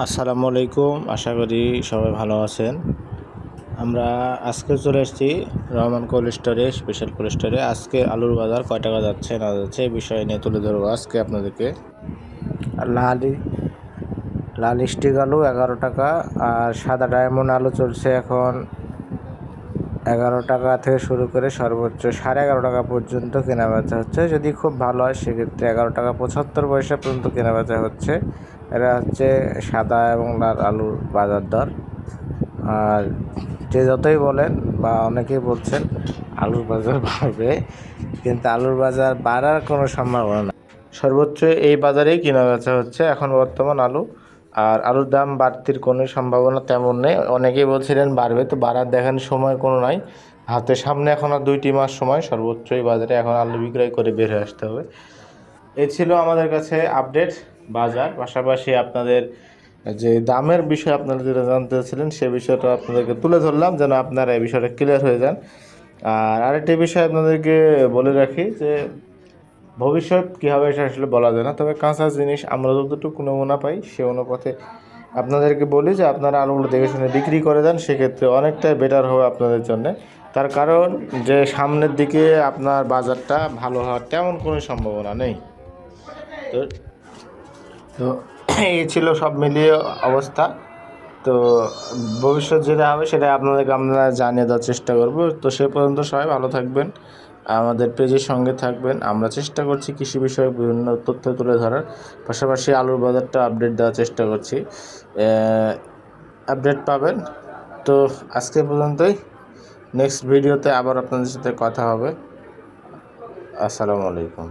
আসসালামু আলাইকুম, আশা করি সবাই ভালো আছেন। আমরা আজকে চলে এসেছি রহমান কোল্ড স্টোরে, স্পেশাল কোল্ড স্টোরে। আজকে আলুর বাজার কয় টাকা যাচ্ছে না যাচ্ছে এই বিষয় নিয়ে তুলে ধরবো আজকে আপনাদেরকে। আর লালি, লাল স্টিক আলু এগারো টাকা, আর সাদা ডায়মন্ড আলু চলছে এখন এগারো টাকা থেকে শুরু করে সর্বোচ্চ সাড়ে এগারো টাকা পর্যন্ত কেনা বেচা হচ্ছে। যদি খুব ভালো হয়, সেক্ষেত্রে এগারো টাকা পঁচাত্তর পয়সা পর্যন্ত কেনা বেচা হচ্ছে। এটা হচ্ছে সাদা এবং লাল আলুর বাজার দর। আর যে যতই বলেন বা অনেকেই বলছেন, আলুর বাজার বাড়বে, কিন্তু আলুর বাজার বাড়ার কোনো সম্ভাবনা না সর্বোচ্চ এই বাজারেই কেনা বেচা হচ্ছে এখন বর্তমান আলু। আর আলুর দাম বাড়তির কোনো সম্ভাবনা তেমন নেই। অনেকেই বলছিলেন বাড়বে, তো বাড়ার দেখেন সময় কোনো নাই। হাতে সামনে এখন আর দুইটি মাস সময়, সর্বোচ্চ এই বাজারে এখন আলু বিক্রয় করে বের হয়ে আসতে হবে। এ ছিল আমাদের কাছে আপডেট বাজার। পাশাপাশি আপনাদের যে দামের বিষয়ে আপনারা যেটা জানতে চাচ্ছিলেন, সে বিষয়টা আপনাদেরকে তুলে ধরলাম যেন আপনারা এই বিষয়টা ক্লিয়ার হয়ে যান। আর আরেকটি বিষয় আপনাদেরকে বলে রাখি যে, ভবিষ্যৎ কী হবে সেটা আসলে বলা যায় না, তবে কাঁচা জিনিস আমরা যতটুকু নমুনা পাই, সে অনুপাতে আপনাদেরকে বলি যে, আপনারা আলুগুলো দেখে শুনে বিক্রি করে দেন, সেক্ষেত্রে অনেকটাই বেটার হবে আপনাদের জন্য। তার কারণ যে সামনের দিকে আপনার বাজারটা ভালো হওয়ার তেমন কোনো সম্ভাবনা নেই। তো তো এই ছিল সব মিলিয়ে অবস্থা। তো ভবিষ্যৎ যেটা হবে সেটা আপনাদেরকে আমরা জানিয়ে দেওয়ার চেষ্টা করব। তো সে পর্যন্ত সবাই ভালো থাকবেন, আমাদের পেজের সঙ্গে থাকবেন। আমরা চেষ্টা করছি কৃষি বিষয়ে বিভিন্ন তথ্য তুলে ধরার, পাশাপাশি আলুর বাজারটা আপডেট দেওয়ার চেষ্টা করছি। আপডেট পাবেন। তো আজকে পর্যন্তই। নেক্সট ভিডিওতে আবার আপনাদের সাথে কথা হবে। আসসালামু আলাইকুম।